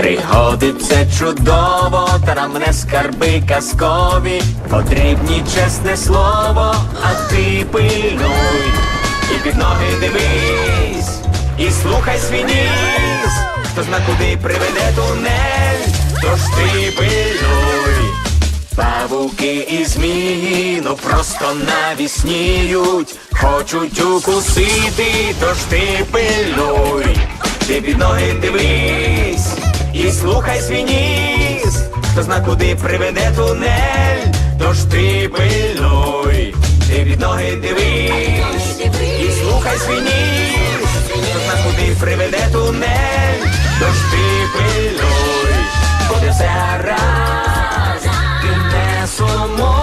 Пригоди це чудово, та нам не скарби казкові. Потрібні чесне слово, а ти пильнуй. І під ноги дивись, і слухай свій ніс. Хто зна куди приведе тунель, тож ти пильнуй. Павуки і змії, ну просто навісніють, хочуть укусити, тож ти пильнуй, ти під ноги дивись і слухай свій хто зна куди приведе тунель, тож ти пильнуй, ти під ноги дивись. І слухай свій хто зна куди приведе тунель, тож ти пильнуй, буде все гаразд, ти не сумуй.